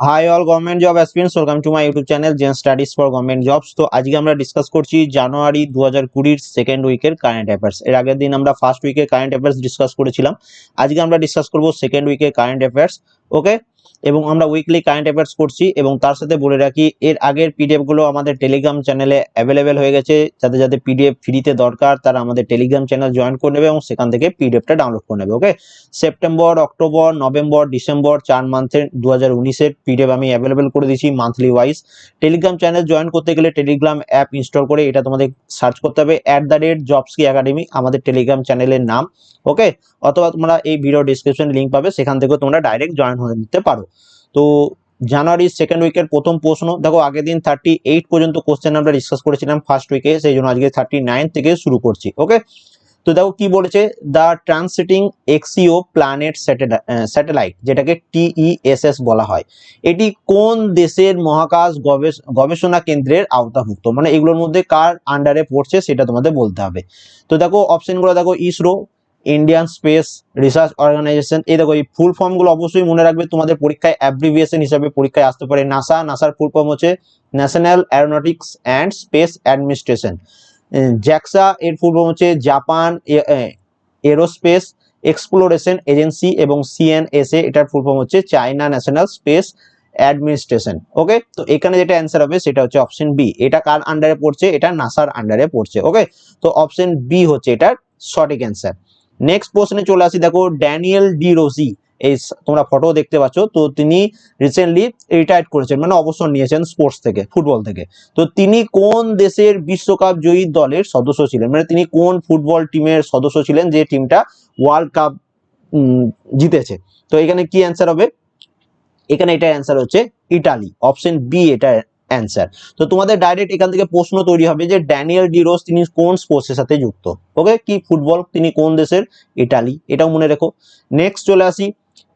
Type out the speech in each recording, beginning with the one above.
Hi all government job aspirants welcome to my YouTube channel gen studies for government jobs তো আজকে আমরা discuss করছি জানুয়ারি দু হাজার কুড়ির সেকেন্ড উইকের কারেন্ট অ্যাফেয়ার্স এর আগের দিন আমরা ফার্স্ট উইকের কারেন্ট অ্যাফেয়ার্স ডিসকাস করেছিলাম। আজকে আমরা ডিসকাস করব সেকেন্ড উইকের কারেন্ট অ্যাফেয়ার্স ওকে এবং আমরা উইকলি কারেন্ট অ্যাফেয়ার্স করছি এবং তার সাথে বলে রাখি, এর আগের পিডিএফগুলো আমাদের টেলিগ্রাম চ্যানেলে অ্যাভেলেবেল হয়ে গেছে। যাদের যাদের পিডিএফ ফ্রিতে দরকার, তারা আমাদের টেলিগ্রাম চ্যানেল জয়েন করে নেবে এবং সেখান থেকে পিডিএফটা ডাউনলোড করে নেবে okay September October November December চার মান্থের দু হাজার উনিশের পিডিএফ আমি অ্যাভেলেবেল করে দিচ্ছি monthly wise Telegram channel join করতে গেলে টেলিগ্রাম অ্যাপ ইনস্টল করে এটা তোমাদের সার্চ করতে হবে। অ্যাট দ্য রেট জবসকি একাডেমি আমাদের টেলিগ্রাম চ্যানেলের নাম ওকে অথবা তোমরা এই ভিডিও ডিসক্রিপশন লিঙ্ক পাবে, সেখান থেকে তোমরা ডাইরেক্ট জয়েন হয়ে নিতে পারো। তো জানুয়ারির সেকেন্ড উইকের প্রথম প্রশ্ন, দেখো আগের দিন থার্টি এইট পর্যন্ত কোশ্চেন আমরা ডিসকাস করেছিলাম ফার্স্ট উইকে সেই জন্য আজকে থার্টি নাইন থেকে শুরু করছি ওকে তো দেখো কি বলেছে? The transiting exo planet satellite যেটাকে টিইএসএস বলা হয়, এটি কোন দেশের মহাকাশ গবেষ- গবেষণা কেন্দ্রের আওতাভুক্ত? মানে এগুলোর মধ্যে কার আন্ডারে পড়ছে সেটা তোমাদের বলতে হবে। তো দেখো অপশনগুলো দেখো ISRO Indian space research organisation এই দেখো, এই ফুল ফর্মগুলো অবশ্যই মনে রাখবে। তোমাদের পরীক্ষায় অ্যাব্রিভিয়েশন হিসাবে পরীক্ষায় আসতে পারে। নাসা নাসার ফুল ফর্ম হচ্ছে National Aeronautics and Space Administration JAXA এর ফুল ফর্ম হচ্ছে জাপান এরোস্পেস এক্সপ্লোরেশন এজেন্সি এবং সিএনএসএ এটার ফুল ফর্ম হচ্ছে China National Space Administration okay তো এখানে যেটা অ্যান্সার হবে, সেটা হচ্ছে অপশন বি এটা কার আন্ডারে পড়ছে? এটা নাসার আন্ডারে পড়ছে। ওকে তো অপশন বি হচ্ছে এটার সঠিক অ্যান্সার নেক্সট প্রশ্নে চলে আসি, দেখো ড্যানিয়েল ডি রোজি এই তোমরা ফটো দেখতে পাচ্ছ, তো তিনি রিসেন্টলি রিটায়ার্ড করেছেন মানে অবসর নিয়েছেন স্পোর্টস থেকে ফুটবল থেকে। তো তিনি কোন দেশের বিশ্বকাপ জয়ী দলের সদস্য ছিলেন? মানে তিনি কোন ফুটবল টিমের সদস্য ছিলেন যে টিমটা ওয়ার্ল্ড কাপ জিতেছে? তো এখানে কি অ্যান্সার হবে? এখানে এটা অ্যান্সার হচ্ছে ইটালি অপশন বি এটা অ্যান্সার তো তোমাদের ডাইরেক্ট এখান থেকে প্রশ্ন তৈরি হবে যে ড্যানিয়েল ডিরোস তিনি কোন স্পোর্টসের সাথে যুক্ত? ওকে কি ফুটবল তিনি কোন দেশের? ইটালি এটাও মনে রেখো। নেক্সট চলে আসি।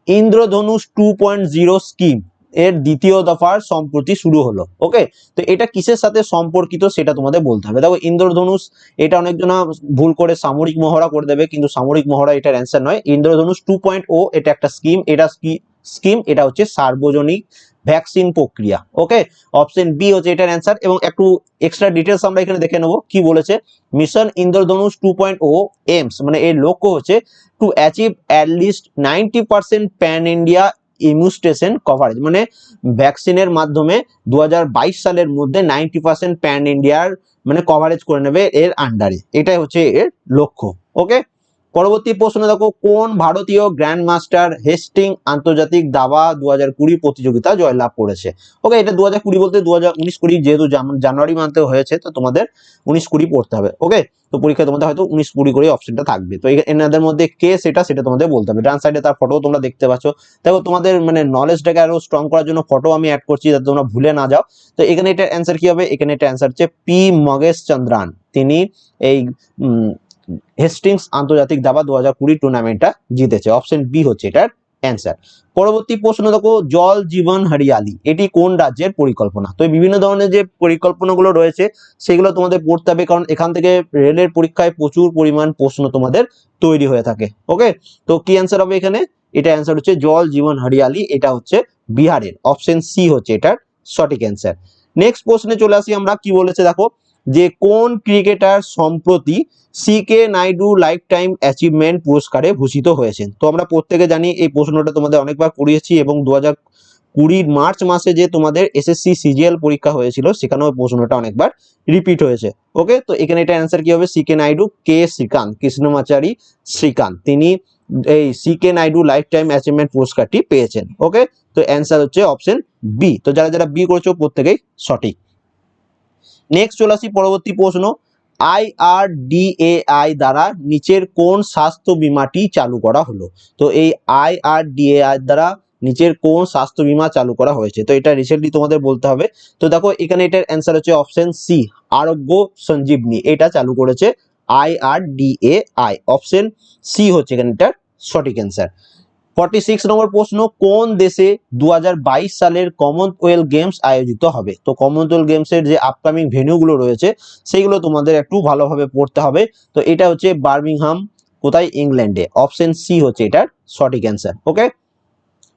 Indradhanush two point zero scheme এর দ্বিতীয় দফার সম্প্রতি শুরু হলো। ওকে তো এটা কিসের সাথে সম্পর্কিত সেটা তোমাদের বলতে হবে। দেখো, ইন্দ্রধনুষ, এটা অনেকজনা ভুল করে সামরিক মহড়া করে দেবে, কিন্তু সামরিক মহড়া এটার অ্যান্সার নয়। ইন্দ্রধনুষ টু পয়েন্ট ও এটা একটা স্কিম এটা স্কিম, এটা হচ্ছে সার্বজনিক ভ্যাকসিন প্রক্রিয়া, ওকে? অপশন বি হচ্ছে এটার অ্যান্সার, এবং একটু এক্সট্রা ডিটেলস আমরা এখানে দেখে নেব, কি বলেছে? Mission Indradhanush two point O aims মানে এর লক্ষ্য হচ্ছে to achieve at least ninety percent pan India immunisation coverage মানে ভ্যাকসিনের মাধ্যমে দু হাজার বাইশ সালের মধ্যে নাইনটি পার্সেন্ট প্যান ইন্ডিয়ার মানে কভারেজ করে নেবে এর আন্ডারে এটাই হচ্ছে এর লক্ষ্য, ওকে? পরবর্তী প্রশ্ন দেখো, কোন ভারতীয় গ্র্যান্ড মাস্টার হেস্টিং আন্তর্জাতিক দাবা দু হাজার কুড়ি প্রতিযোগিতা জয়লাভ করেছে? ওকে এটা দু হাজার কুড়ি বলতে দু হাজার উনিশ কুড়ি যেহেতু জানুয়ারি মান্থে হয়েছে, তো তোমাদের উনিশ কুড়ি পড়তে হবে। ওকে তো পরীক্ষায় তোমাদের হয়তো উনিশ কুড়ি করে অপশনটা থাকবে। তো এনাদের মধ্যে কে সেটা সেটা তোমাদের বলতে হবে। ডান সাইডে তার ফটো তোমরা দেখতে পাচ্ছ। দেখো, তোমাদের মানে নলেজটাকে আরও স্ট্রং করার জন্য ফটো আমি অ্যাড করছি যাতে তোমরা ভুলে না যাও। তো এখানে এটা অ্যান্সার কি হবে? এখানে এটা অ্যান্সার হচ্ছে পি মগেশ চন্দ্রান তিনি এই হেস্টিংস আন্তর্জাতিক দাবা দু হাজার কুড়ি টুর্নামেন্টটা জিতেছে। অপশন বি হচ্ছে এটার অ্যান্সার পরবর্তী প্রশ্ন দেখো, জল জীবন হরিয়ালি, এটি কোন রাজ্যের পরিকল্পনা? তো বিভিন্ন ধরনের যে পরিকল্পনাগুলো রয়েছে, সেগুলো তোমাদের পড়তে হবে, কারণ এখান থেকে রেলের পরীক্ষায় প্রচুর পরিমাণ প্রশ্ন তোমাদের তৈরি হয়ে থাকে। ওকে তো কি অ্যান্সার হবে এখানে? এটা অ্যান্সার হচ্ছে জল জীবন হরিয়ালি, এটা হচ্ছে বিহারের। অপশন সি হচ্ছে এটার সঠিক অ্যান্সার নেক্সট প্রশ্নে চলে আসি আমরা, কি বলেছে দেখো? যে কোন ক্রিকেটার সম্প্রতি C K Naidu lifetime achievement পুরস্কারে ভূষিত হয়েছেন? তো আমরা প্রত্যেকে জানি এই প্রশ্নটা তোমাদের অনেকবার করিয়েছি এবং দু হাজার কুড়ির মার্চ মাসে যে তোমাদের এসএসসি সিজিএল পরীক্ষা হয়েছিল, সেখানেও প্রশ্নটা অনেকবার রিপিট হয়েছে। ওকে তো এখানে এটা অ্যান্সার কি হবে? C K Naidu K Srikanth Krishnamachari Srikanth. তিনি এই C K Naidu lifetime achievement পুরস্কারটি পেয়েছেন। ওকে তো অ্যান্সার হচ্ছে অপশন বি তো যারা যারা বি করেছ, প্রত্যেকেই সঠিক। নেক্সট চলে আসি পরবর্তী প্রশ্ন। আইআরডিএআই দ্বারা নিচের কোন স্বাস্থ্য বিমাটি চালু করা হলো? তো এই আইআরডিএআই দ্বারা নিচের কোন স্বাস্থ্য বীমা চালু করা হয়েছে? তো এটা রিসেন্টলি তোমাদের বলতে হবে। তো দেখো, এখানে এটার অ্যান্সার হচ্ছে অপশন সি আরোগ্য সঞ্জীবনী। এটা চালু করেছে আইআরডিএআই অপশন সি হচ্ছে এখানে এটার সঠিক অ্যান্সার ফর্টি সিক্স নম্বর প্রশ্ন, কোন দেশে দু হাজার বাইশ সালের কমনওয়েলথ গেমস আয়োজিত হবে? তো কমনওয়েলথ গেমসের যে আপকামিং ভেন্যুগুলো রয়েছে সেইগুলো তোমাদের একটু ভালোভাবে পড়তে হবে। তো এটা হচ্ছে বার্মিংহাম কোথায়? ইংল্যান্ডে অপশন সি হচ্ছে এটার সঠিক অ্যান্সার ওকে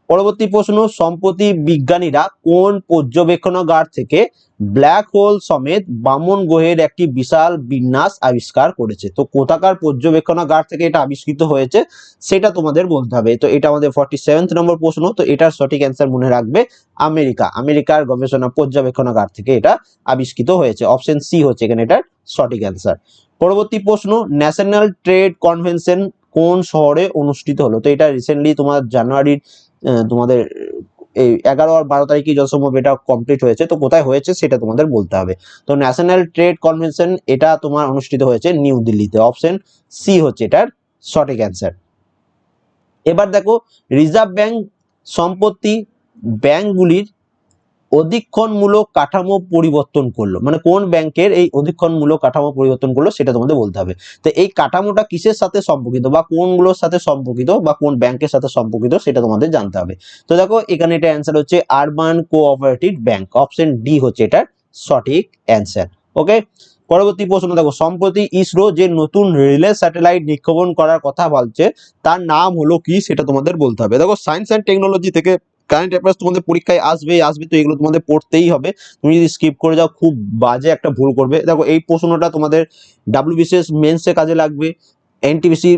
পরবর্তী প্রশ্ন, সম্প্রতি বিজ্ঞানীরা কোন পর্যবেক্ষণাগার থেকে ব্ল্যাক হোল সমেত বামন গ্রহের একটি বিশাল বিন্যাস আবিষ্কার করেছে? তো কোথাকার পর্যবেক্ষণাগার থেকে এটা আবিষ্কৃত হয়েছে সেটা তোমাদের বলতে হবে। তো এটা আমাদের ফর্টি সেভেন্থ নম্বর প্রশ্ন, তো এটার সঠিক অ্যান্সার মনে রাখবে আমেরিকা। আমেরিকার গবেষণা পর্যবেক্ষণাগার থেকে এটা আবিষ্কৃত হয়েছে। অপশন সি হচ্ছে এখানে এটার সঠিক অ্যান্সার পরবর্তী প্রশ্ন ন্যাশনাল ট্রেড কনভেনশন কোন শহরে অনুষ্ঠিত হলো? তো এটা রিসেন্টলি তোমার জানুয়ারির তোমাদের, এই এগারো আর বারো তারিখে যতসম্ভব এটা কমপ্লিট হয়েছে, তো কোথায় হয়েছে সেটা তোমাদের বলতে হবে। তো ন্যাশনাল ট্রেড কনভেনশন এটা তোমার অনুষ্ঠিত হয়েছে নিউ দিল্লিতে অপশন সি হচ্ছে এটার সঠিক অ্যান্সার এবার দেখো রিজার্ভ ব্যাংক সম্পত্তি ব্যাংকগুলির অধিক্ষণমূলক কাঠামো পরিবর্তন করল। মানে কোন ব্যাংকের এই অধিক্ষণমূলক কাঠামো পরিবর্তন করল সেটা তোমাদের বলতে হবে। তো এই কাঠামোটা কিসের সাথে সম্পর্কিত বা কোনগুলোর সাথে সম্পর্কিত বা কোন ব্যাংকের সাথে সম্পর্কিত সেটা তোমাদের জানতে হবে। তো দেখো, এখানে এটা অ্যান্সার হচ্ছে urban cooperative bank option D হচ্ছে এটার সঠিক অ্যান্সার ওকে পরবর্তী প্রশ্ন দেখো, সম্প্রতি ইসরো যে নতুন রিলে স্যাটেলাইট নিক্ষেপণ করার কথা বলছে, তার নাম হলো কি সেটা তোমাদের বলতে হবে। দেখো সায়েন্স অ্যান্ড টেকনোলজি থেকে কারেন্ট অ্যাফেয়ার্স তোমাদের পরীক্ষায় আসবে আসবে তো এগুলো তোমাদের পড়তেই হবে। তুমি যদি স্কিপ করে যাও, খুব বাজে একটা ভুল করবে। দেখো, এই প্রশ্নটা তোমাদের ডাব্লিউবিসিএস মেন্সে কাজে লাগবে এনটিবিসি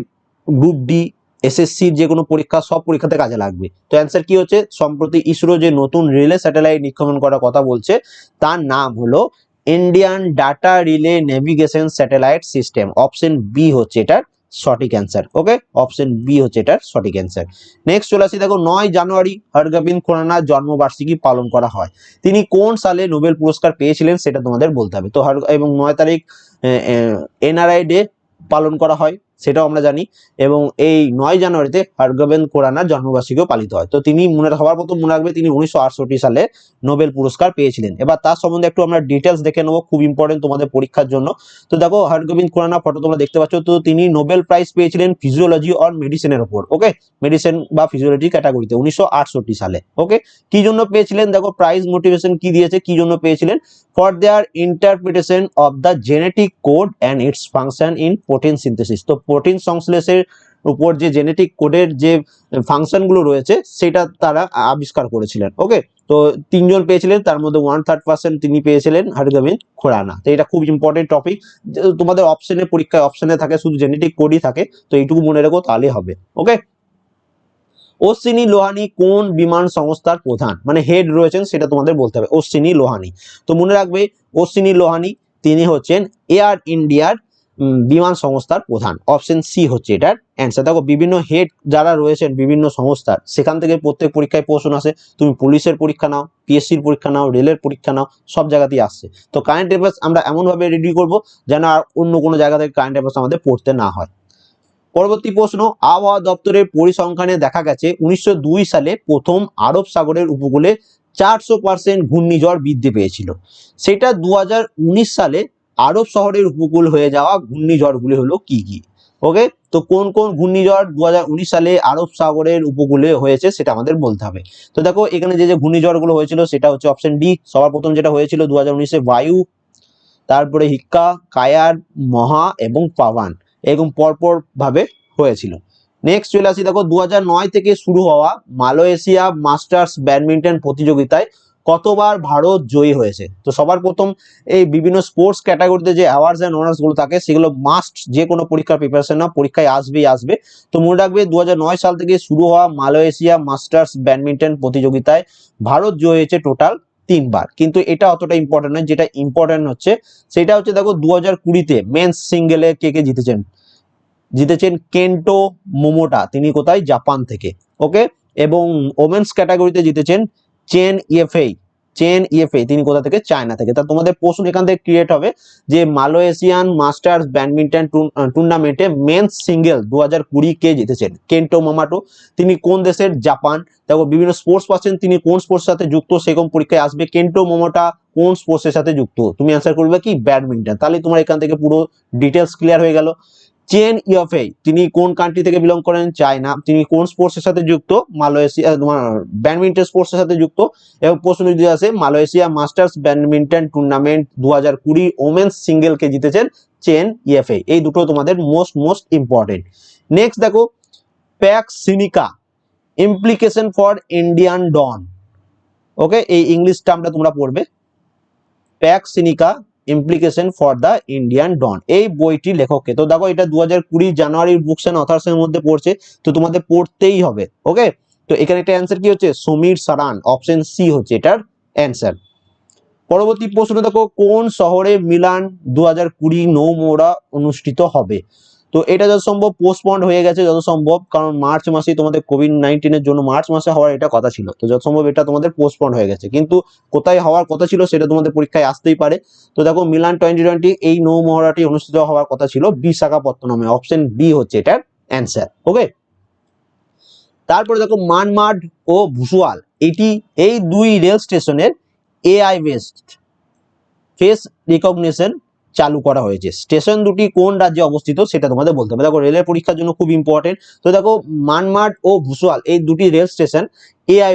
গ্রুপ ডি এসএসসির যে কোনো পরীক্ষা, সব পরীক্ষাতে কাজে লাগবে। তো অ্যান্সার কি হচ্ছে? সম্প্রতি ইসরো যে নতুন রিলে স্যাটেলাইট নিক্ষেপণ করার কথা বলছে, তার নাম হলো Indian data relay navigation satellite system option B হচ্ছে এটার। সঠিক অ্যান্সার ওকে অপশন বি হচ্ছে এটার সঠিক অ্যান্সার নেক্সট চলে আসি, দেখো নয় জানুয়ারি হরগোবিন্দ খুরানার জন্মবার্ষিকী পালন করা হয়। তিনি কোন সালে নোবেল পুরস্কার পেয়েছিলেন সেটা তোমাদের বলতে হবে। তো এবং নয় তারিখ এনআরআই ডে পালন করা হয়। সেটাও আমরা জানি। এবং এই নয় জানুয়ারিতে হরগোবিন্দ কোরানার জন্মবার্ষিকীও পালিত হয়। তো তিনি মনে হওয়ার মতো মনে রাখবে তিনি উনিশশো আটষট্টি সালে নোবেল পুরস্কার পেয়েছিলেন। এবার তার সম্বন্ধে একটু আমরা ডিটেলস দেখে নেব, খুব ইম্পর্টেন্ট তোমাদের পরীক্ষার জন্য। তো দেখো হরগোবিন্দ খুরানা ফটো তোমরা দেখতে পাচ্ছ, তো তিনি নোবেল প্রাইজ পেয়েছিলেন ফিজিওলজি অর মেডিসিনের ওপর ওকে মেডিসিন বা ফিজিওলজি ক্যাটাগরিতে উনিশশো আটষট্টি সালে ওকে কি জন্য পেয়েছিলেন? দেখো প্রাইজ মোটিভেশন কি দিয়েছে, কি জন্য পেয়েছিলেন? For their interpretation of the genetic code and its function in protein synthesis তো প্রোটিন সংশ্লেষের উপর যে জেনেটিক কোডের যে ফাংশনগুলো রয়েছে, সেটা তারা আবিষ্কার করেছিলেন ওকে তো তিনজন পেয়েছিলেন, তার মধ্যে ওয়ান থার্ড পার্সেন্ট তিনি পেয়েছিলেন হরগোবিন্দ খোরানা। তো এটা খুব ইম্পর্টেন্ট টপিক তোমাদের অপশনে পরীক্ষায় অপশনে থাকে, শুধু জেনেটিক কোডই থাকে, তো এইটুকু মনে রেখো তাহলে হবে ওকে অশ্বিনী লোহানি কোন বিমান সংস্থার প্রধান? মানে হেড রয়েছেন, সেটা তোমাদের বলতে হবে, অশ্বিনী লোহানি। তো মনে রাখবে, অশ্বিনী লোহানি, তিনি হচ্ছেন এয়ার ইন্ডিয়ার বিমান সংস্থার প্রধান। অপশন সি হচ্ছে এটার অ্যান্সার দেখো, বিভিন্ন হেড যারা রয়েছেন বিভিন্ন সংস্থার, সেখান থেকে প্রত্যেক পরীক্ষায় প্রশ্ন আসে, তুমি পুলিশের পরীক্ষা নাও পিএসসির পরীক্ষা নাও রেলের পরীক্ষা নাও, সব জায়গাতেই আসছে। তো কারেন্ট অ্যাফেয়ার্স আমরা এমনভাবে রেডি করব যেন আর অন্য কোনো জায়গা থেকে কারেন্ট অ্যাফেয়ার্স আমাদের পড়তে না হয়। পরবর্তী প্রশ্ন, আবহাওয়া দপ্তরের পরিসংখ্যানে দেখা গেছে, উনিশশো দুই সালে প্রথম আরব সাগরের উপকূলে চারশো পার্সেন্ট ঘূর্ণিঝড় বৃদ্ধি পেয়েছিল। সেটা দু হাজার উনিশ সালে আরব শহরের উপকূল হয়ে যাওয়া ঘূর্ণিঝড়গুলি হলো কি কি? ওকে তো কোন কোন ঘূর্ণিঝড় দু হাজার উনিশ সালে আরব সাগরের উপকূলে হয়েছে সেটা আমাদের বলতে হবে। তো দেখো, এখানে যে যে ঘূর্ণিঝড়গুলো হয়েছিল সেটা হচ্ছে অপশন ডি সবার প্রথম যেটা হয়েছিল দু হাজার বায়ু, তারপরে হিক্কা, কায়ার, মহা এবং পাওয়ান, এরকম পরপর ভাবে হয়েছিল। নেক্সট চলে আসি দেখো দু থেকে শুরু হওয়া মালয়েশিয়া মাস্টার্স ব্যাডমিন্টন প্রতিযোগিতায় কতবার ভারত জয়ী হয়েছে। তো সবার প্রথম এই বিভিন্ন স্পোর্টস ক্যাটাগরিতে যে অ্যাওয়ার্ডস অ্যান্ড অনার্সগুলো থাকে, সেগুলো মাস্ট যে কোনো পরীক্ষার প্রিপারেশন না পরীক্ষায় আসবেই আসবে। তো মনে রাখবে দু হাজার নয় সাল থেকে শুরু হওয়া মালয়েশিয়া মাস্টার্স ব্যাডমিন্টন প্রতিযোগিতায় ভারত জয়ী হয়েছে টোটাল তিনবার। কিন্তু এটা অতটা ইম্পর্টেন্ট নয়, যেটা ইম্পর্টেন্ট হচ্ছে, সেটা হচ্ছে দেখো দু হাজার কুড়িতে মেন্স সিঙ্গেলে কে কে জিতেছেন? জিতেছেন কেন্টো মোমোটা, তিনি কোথায়? জাপান থেকে ওকে এবং ওমেন্স ক্যাটাগরিতে জিতেছেন চেন ইএফএই চেন ইএফএ তিনি কোথা থেকে? চায়না থেকে। তা তোমাদের প্রশ্ন এখান থেকে ক্রিয়েট হবে যে মালয়েশিয়ান মাস্টার্স ব্যাডমিন্টন টুর্নামেন্টে মেন্স সিঙ্গেল দু হাজার কুড়ি কে জিতেছেন? কেন্টো মোমাটো। তিনি কোন দেশের? জাপান। দেখো, বিভিন্ন স্পোর্টস পাচ্ছেন। তিনি কোন স্পোর্টস সাথে যুক্ত? সেরকম পরীক্ষায় আসবে। কেন্টো মোমোটা কোন স্পোর্টসের সাথে যুক্ত? তুমি অ্যান্সার করবে কি? ব্যাডমিন্টন। তাহলে তোমার এখান থেকে পুরো ডিটেলস ক্লিয়ার হয়ে গেল। চেন ইয়ফে, তিনি কোন কান্ট্রি থেকে বিলং করেন? চায়না। তিনি কোন স্পোর্টসের সাথে যুক্ত? মালয়েশিয়া, তোমার ব্যাডমিন্টন স্পোর্টসের সাথে যুক্ত। এবং প্রশ্ন যদি আসে, মালয়েশিয়া মাস্টার্স ব্যাডমিন্টন টুর্নামেন্ট দু হাজার কুড়ি ওমেন্স সিঙ্গেলকে জিতেছেন চেন ইএফএ এই দুটো তোমাদের মোস্ট মোস্ট ইম্পর্টেন্ট নেক্সট দেখো Pax Sinica implication for Indian dawn okay এই ইংলিশ টার্মটা তোমরা পড়বে। Pax Sinica implication for the Indian dawn এই বইটি লেখককে। তো দেখো, এটা দু হাজার কুড়ি জানুয়ারির বুকস অ্যান্ড অথার্সের মধ্যে পড়ছে, তো তোমাদের পড়তেই হবে ওকে তো এখানে একটা অ্যান্সার কি হচ্ছে? সমীর সারান অপশন সি হচ্ছে এটার অ্যান্সার পরবর্তী প্রশ্ন দেখো, কোন শহরে মিলান দু হাজার কুড়ি নৌমোড়া অনুষ্ঠিত হবে? তো এটা যত সম্ভব পোস্টপন্ড হয়ে গেছে যত সম্ভব কারণ মার্চ মাসে তোমাদের কোভিড নাইন্টিনের জন্য মার্চ মাসে হওয়ার এটা কথা ছিল। তো যত সম্ভব এটা তোমাদের পোস্টপন্ড হয়ে গেছে। কিন্তু কোথায় হওয়ার কথা ছিল সেটা তোমাদের পরীক্ষায় আসতেই পারে। তো দেখো, মিলান টোয়েন্টি টোয়েন্টি এই নৌ নৌমহড়াটি অনুষ্ঠিত হওয়ার কথা ছিল বিশাখাপত্তনমে। অপশন বি হচ্ছে এটার অ্যান্সার ওকে তারপরে দেখো, মানমাড ও ভুসুয়াল এটি এই দুই রেল স্টেশনের এআই বেসড ফেস রিকগনিশন চালু করা হয়েছে। স্টেশন দুটি কোন রাজ্যে অবস্থিত সেটা তোমাদের বলতে হবে। দেখো, রেলের পরীক্ষার জন্য খুব ইম্পর্টেন্ট তো দেখো মানমাড ও ভুসুয়াল এই দুটি rail station AI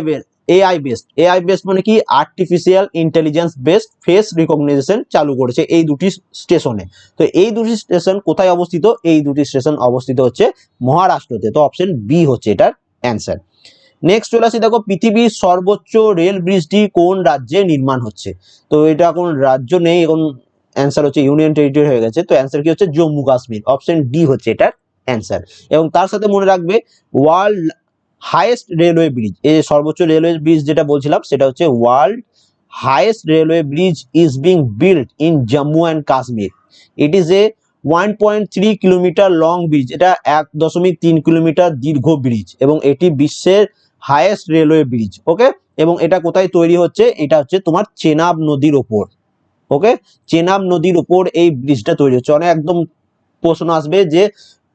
AI based AI based মানে কি? Artificial intelligence based face recognition চালু করেছে এই দুটি স্টেশনে। তো এই দুটি স্টেশন কোথায় অবস্থিত? এই দুটি স্টেশন অবস্থিত হচ্ছে মহারাষ্ট্রতে। তো অপশন বি হচ্ছে এটার অ্যান্সার নেক্সট চলে আসি, দেখো, পৃথিবীর সর্বোচ্চ রেল ব্রিজটি কোন রাজ্যে নির্মাণ হচ্ছে? তো এটা এখন রাজ্য নেই, এখন অ্যান্সার হচ্ছে ইউনিয়ন টেরিটরি হয়ে গেছে। তো অ্যান্সার কি হচ্ছে? জম্মু কাশ্মীর অপশন ডি হচ্ছে এটার অ্যান্সার এবং তার সাথে মনে রাখবে ওয়ার্ল্ড হাইয়েস্ট রেলওয়ে ব্রিজ এই সর্বোচ্চ রেলওয়ে ব্রিজ যেটা বলছিলাম, সেটা হচ্ছে world highest railway bridge is being build in Jammu and Kashmir it is a one point three kilometre long bridge এটা এক দশমিক তিন কিলোমিটার দীর্ঘ ব্রিজ এবং এটি বিশ্বের হাইয়েস্ট রেলওয়ে ব্রিজ ওকে এবং এটা কোথায় তৈরি হচ্ছে? এটা হচ্ছে তোমার চেনাব নদীর ওপর। ওকে? চেনাব নদীর উপর এই ব্রিজটা তৈরি হচ্ছে। অনেক একদম প্রশ্ন আসবে যে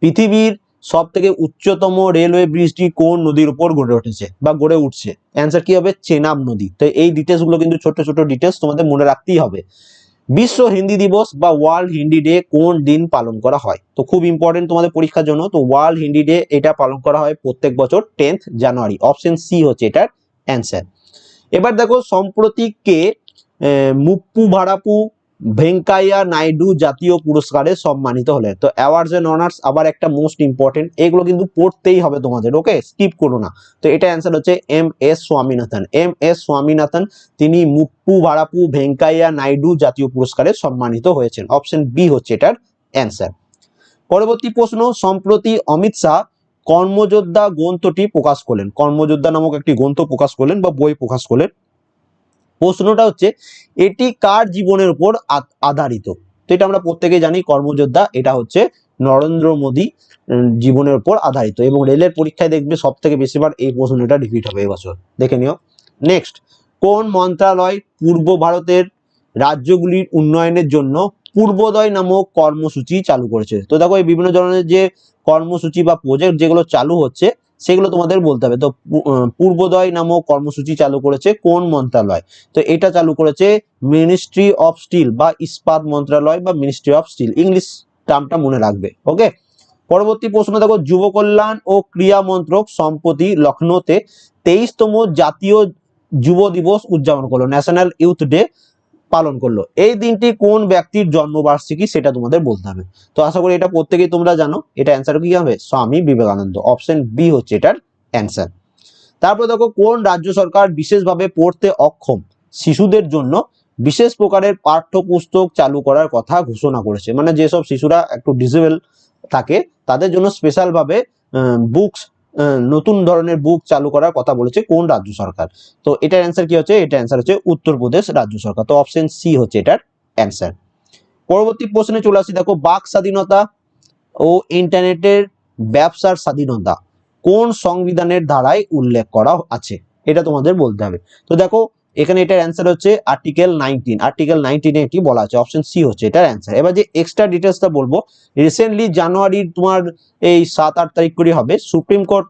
পৃথিবীর সব থেকে উচ্চতম রেলওয়ে ব্রিজটি কোন নদীর উপর গড়ে উঠেছে বা গড়ে উঠছে? অ্যান্সার কি হবে? চেনাব নদী। তো এই ডিটেলসগুলো কিন্তু ছোট ছোট ডিটেলস তোমাদের মনে রাখতেই হবে। বিশ্ব হিন্দি দিবস বা ওয়ার্ল্ড হিন্দি ডে কোন দিন পালন করা হয়? তো খুব ইম্পর্টেন্ট তোমাদের পরীক্ষার জন্য। তো ওয়ার্ল্ড হিন্দি ডে এটা পালন করা হয় প্রত্যেক বছর টেন্থ জানুয়ারি অপশন সি হচ্ছে এটার অ্যান্সার এবার দেখো সম্প্রতি কে মুপ্পু ভাড়াপু, ভেঙ্কাইয়া নাইডু জাতীয় পুরস্কারে সম্মানিত হলেন। তো অ্যাওয়ার্ডস এন্ড অনার্স আবার একটা মোস্ট ইম্পর্টেন্ট এগুলো কিন্তু পড়তেই হবে তোমাদের ওকে স্কিপ করো না। তো এটা অ্যান্সার হচ্ছে M S Swaminathan. M S Swaminathan, তিনি মুপ্পু ভাড়াপু, ভেঙ্কাইয়া নাইডু জাতীয় পুরস্কারে সম্মানিত হয়েছেন। অপশন বি হচ্ছে এটার অ্যান্সার পরবর্তী প্রশ্ন, সম্প্রতি অমিত শাহ কর্মযোদ্ধা গ্রন্থটি প্রকাশ করলেন। কর্মযোদ্ধা নামক একটি গ্রন্থ প্রকাশ করলেন বা বই প্রকাশ করলেন। প্রশ্নটা হচ্ছে, এটি কার জীবনের উপর আধারিত? তো এটা আমরা প্রত্যেকেই জানি, কর্মযোদ্ধা, এটা হচ্ছে নরেন্দ্র মোদী জীবনের উপর আধারিত। এবং রেলের পরীক্ষায় দেখবে সব থেকে বেশিবার এই প্রশ্নটা রিপিট হবে এবছর। দেখে নিও। নেক্সট কোন মন্ত্রণালয় পূর্ব ভারতের রাজ্যগুলির উন্নয়নের জন্য পূর্বোদয় নামক কর্মসূচি চালু করেছে? তো দেখো, এই বিভিন্ন ধরনের যে কর্মসূচি বা প্রজেক্ট যেগুলো চালু হচ্ছে সেগুলো তোমাদের বলতে হবে। তো পূর্বোদয় নামক কর্মসূচি চালু করেছে কোন মন্ত্রণালয় তো এটা চালু করেছে মিনিস্ট্রি অফ স্টিল বা ইস্পাত মন্ত্রণালয় বা মিনিস্ট্রি অফ স্টিল ইংলিশ টার্মটা মনে রাখবে ওকে পরবর্তী প্রশ্ন, দেখো, যুব কল্যাণ ও ক্রীড়া মন্ত্রক সম্প্রতি লখনৌতে তেইশতম জাতীয় যুব দিবস উদযাপন করল ন্যাশনাল ইউথ ডে পালন করল। এই দিনটি কোন ব্যক্তির জন্মবার্ষিকী সেটা তোমাদের বলতে হবে। তো আশা করি এটা প্রত্যেকেই তোমরা জানো। এটা অ্যান্সার কি হবে? স্বামী বিবেকানন্দ। অপশন বি হচ্ছে এটার অ্যান্সার তারপর দেখো, কোন রাজ্য সরকার বিশেষভাবে পড়তে অক্ষম? শিশুদের জন্য বিশেষ প্রকারের পাঠ্যপুস্তক চালু করার কথা ঘোষণা করেছে। মানে যেসব শিশুরা একটু ডিসেবল থাকে, তাদের জন্য স্পেশাল ভাবে বুকস নতুন ধরনের বুক চালু করার কথা বলেছে কোন রাজ্য সরকার? তো এটার অ্যান্সার কি হচ্ছে? এটা অ্যান্সার হচ্ছে উত্তরপ্রদেশ রাজ্য সরকার। তো অপশন সি হচ্ছে এটার অ্যান্সার পরবর্তী প্রশ্নে চলে আসি, দেখো, বাক স্বাধীনতা ও ইন্টারনেটের ব্যবসার স্বাধীনতা কোন সংবিধানের ধারায় উল্লেখ করা আছে? এটা তোমাদের বলতে হবে। তো দেখো এখানে এটার অ্যান্সার হচ্ছে আর্টিকেল নাইনটিন আর্টিকেল নাইনটিনে এটি বলা আছে? অপশন সি হচ্ছে এটার অ্যান্সার এবার যে এক্সট্রা ডিটেলসটা বলব রিসেন্টলি জানুয়ারির তোমার এই সাত, আট তারিখ করে হবে supreme court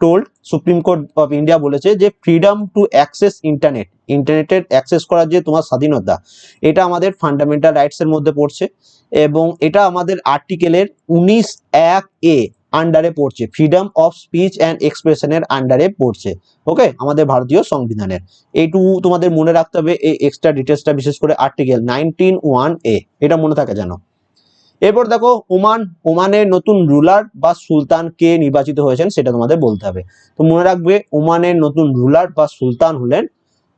told supreme court of India বলেছে যে ফ্রিডম টু অ্যাক্সেস ইন্টারনেট ইন্টারনেটের অ্যাক্সেস করার যে তোমার স্বাধীনতা, এটা আমাদের ফান্ডামেন্টাল রাইটস এর মধ্যে পড়ছে এবং এটা আমাদের আর্টিকেলের উনিশ এক এ আন্ডারে পড়ছে ফ্রিডম অফ স্পিচ অ্যান্ড এক্সপ্রেশনের আন্ডারে পড়ছে ওকে আমাদের ভারতীয় সংবিধানের। এইটুকু তোমাদের মনে রাখতে হবে, এই এক্সট্রা ডিটেলসটা বিশেষ করে আর্টিকেল নাইনটিন ওয়ান এ এটা মনে থাকে জানো এরপর দেখো, ওমান ওমানের নতুন রুলার বা সুলতান কে নির্বাচিত হয়েছেন সেটা তোমাদের বলতে হবে। তো মনে রাখবে ওমানের নতুন রুলার বা সুলতান হলেন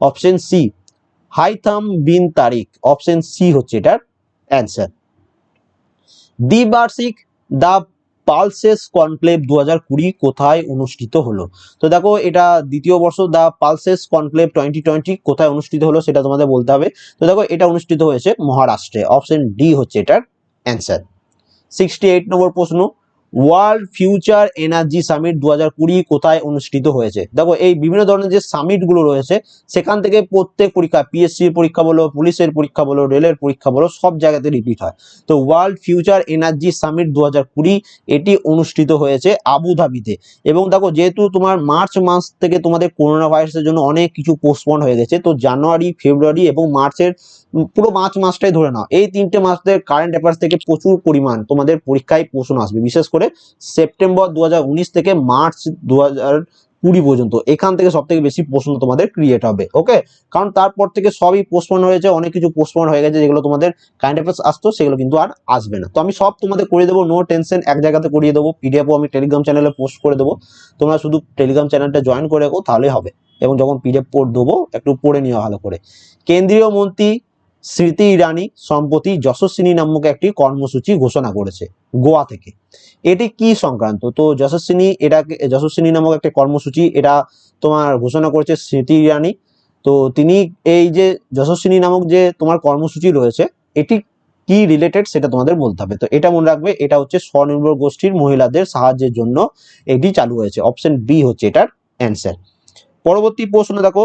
option C Haitham bin Tariq option C হচ্ছে এটার অ্যান্সার দ্বিবার্ষিক দ্য পালসেস কনক্লেভ দু হাজার কুড়ি কোথায় অনুষ্ঠিত হলো? তো দেখো, এটা দ্বিতীয় বর্ষ, the pulses conclave twenty twenty কোথায় অনুষ্ঠিত হলো সেটা তোমাদের বলতে হবে। তো দেখো, এটা অনুষ্ঠিত হয়েছে মহারাষ্ট্রে। অপশন ডি হচ্ছে এটার অ্যান্সার। সিক্সটি এইট নম্বর প্রশ্ন ওয়ার্ল্ড ফিউচার এনার্জি সামিট দু হাজার কুড়ি কোথায় অনুষ্ঠিত হয়েছে? দেখো, এই বিভিন্ন ধরনের যে সামিটগুলো রয়েছে, সেখান থেকে প্রত্যেক পরীক্ষা, পিএসসির পরীক্ষা বলো, পুলিশের পরীক্ষা বলো, রেলের পরীক্ষা বলো, সব জায়গাতে রিপিট হয়। তো ওয়ার্ল্ড ফিউচার এনার্জি সামিট দু হাজার কুড়ি, এটি অনুষ্ঠিত হয়েছে আবুধাবিতে। এবং দেখো, যেহেতু তোমার মার্চ মাস থেকে তোমাদের করোনা ভাইরাসের জন্য অনেক কিছু পোস্টপন্ড হয়ে গেছে, তো জানুয়ারি, ফেব্রুয়ারি এবং মার্চের পুরো মার্চ মাসটাই ধরে নাও। এই তিনটে মাসের কারেন্ট অ্যাফেয়ার্স থেকে প্রচুর পরিমাণ তোমাদের পরীক্ষায় প্রশ্ন আসবে। বিশেষ করে সেপ্টেম্বর দু হাজার উনিশ থেকে মার্চ দু কুড়ি পর্যন্ত। এখান থেকে সব থেকে বেশি প্রশ্ন তোমাদের ক্রিয়েট হবে ওকে কারণ তারপর থেকে সবই পোস্টপন্ড হয়েছে, অনেক কিছু পোস্টপন্ড হয়ে গেছে, যেগুলো তোমাদের কারেন্ট অ্যাফেয়ার্স আসতো, সেগুলো কিন্তু আর আসবে না। তো আমি সব তোমাদের করে দেবো নো টেনশন এক জায়গাতে করিয়ে দেবো। পিডিএফও আমি টেলিগ্রাম চ্যানেলে পোস্ট করে দেবো। তোমরা শুধু টেলিগ্রাম চ্যানেলটা জয়েন করে রাখো, তাহলেই হবে। এবং যখন পিডিএফ পড় দেবো, একটু পড়ে নিও ভালো করে। কেন্দ্রীয় মন্ত্রী স্মৃতি ইরানি সম্প্রতি যশস্বিনী নামক একটি কর্মসূচি ঘোষণা করেছে গোয়া থেকে। এটি কি সংক্রান্ত? তো যশস্বিনী এটাকে, যশস্বিনী নামক একটা কর্মসূচি এটা তোমার ঘোষণা করেছে স্মৃতি ইরানি। তো তিনি এই যে যশস্বিনী নামক যে তোমার কর্মসূচি রয়েছে, এটি কি রিলেটেড সেটা তোমাদের বলতে হবে। তো এটা মনে রাখবে, এটা হচ্ছে স্বনির্ভর গোষ্ঠীর মহিলাদের সাহায্যের জন্য এটি চালু হয়েছে। অপশন বি হচ্ছে এটার অ্যান্সার পরবর্তী প্রশ্ন দেখো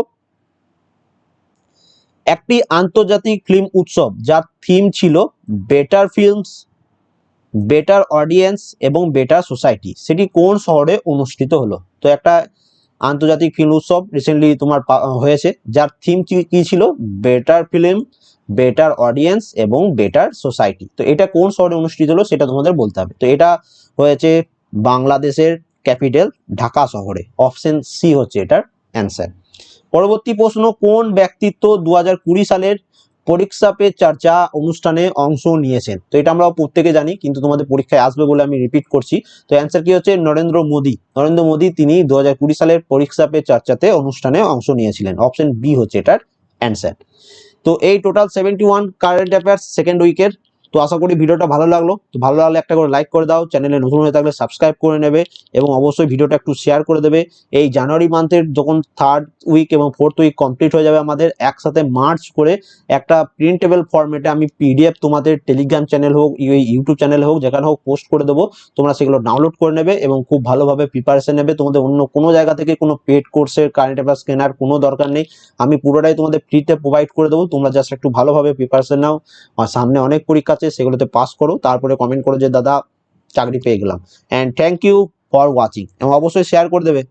একটি আন্তর্জাতিক ফিল্ম উৎসব যার থিম ছিল বেটার ফিল্মস বেটার অডিয়েন্স এবং বেটার সোসাইটি সেটি কোন শহরে অনুষ্ঠিত হলো? তো একটা আন্তর্জাতিক ফিল্ম উৎসব রিসেন্টলি তোমার হয়েছে, যার থিম কি ছিল? বেটার ফিল্ম বেটার অডিয়েন্স এবং বেটার সোসাইটি তো এটা কোন শহরে অনুষ্ঠিত হলো সেটা তোমাদের বলতে হবে। তো এটা হয়েছে বাংলাদেশের ক্যাপিটাল ঢাকা শহরে। অপশন সি হচ্ছে এটার অ্যান্সার পরবর্তী প্রশ্ন, কোন ব্যক্তিত্ব দু হাজার কুড়ি সালের পরীক্ষা পে চর্চা অনুষ্ঠানে অংশ নিয়েছেন? তো এটা আমরা প্রত্যেকে জানি, কিন্তু তোমাদের পরীক্ষায় আসবে বলে আমি রিপিট করছি। তো অ্যান্সার কি হচ্ছে? নরেন্দ্র মোদী। নরেন্দ্র মোদী তিনি দু হাজার কুড়ি সালের পরীক্ষা পে চর্চাতে অনুষ্ঠানে অংশ নিয়েছিলেন। অপশন বি হচ্ছে এটার অ্যান্সার তো এই total seventy one current affairs second উইকের তো আশা করি ভিডিওটা ভালো লাগল। তো ভালো লাগলে একটা করে লাইক করে দাও চ্যানেলে নতুন হয়ে থাকলে সাবস্ক্রাইব করে নেবে এবং অবশ্যই ভিডিওটা একটু শেয়ার করে দেবে। এই জানুয়ারি মান্থের যখন থার্ড উইক এবং ফোর্থ উইক কমপ্লিট হয়ে যাবে আমাদের, একসাথে মার্চ করে একটা প্রিন্টেবল ফরম্যাটে আমি পিডিএফ তোমাদের টেলিগ্রাম চ্যানেল হোক ইউটিউব চ্যানেল হোক, যেখানে হোক পোস্ট করে দেবো। তোমরা সেগুলো ডাউনলোড করে নেবে এবং খুব ভালোভাবে প্রিপারেশন নেবে। তোমাদের অন্য কোনো জায়গা থেকে কোনো পেড কোর্সের কারেন্ট অ্যাফেয়ার্স কেনার কোনো দরকার নেই। আমি পুরোটাই তোমাদের ফ্রিতে প্রোভাইড করে দেবো। তোমরা জাস্ট একটু ভালোভাবে প্রিপারেশন নাও। আর সামনে অনেক পরীক্ষা আছে, সেগুলোতে পাস করো। তারপরে কমেন্ট করো যে, দাদা, চাকরি পেয়ে গেলাম। And thank you for watching এবং অবশ্যই শেয়ার করে দেবে।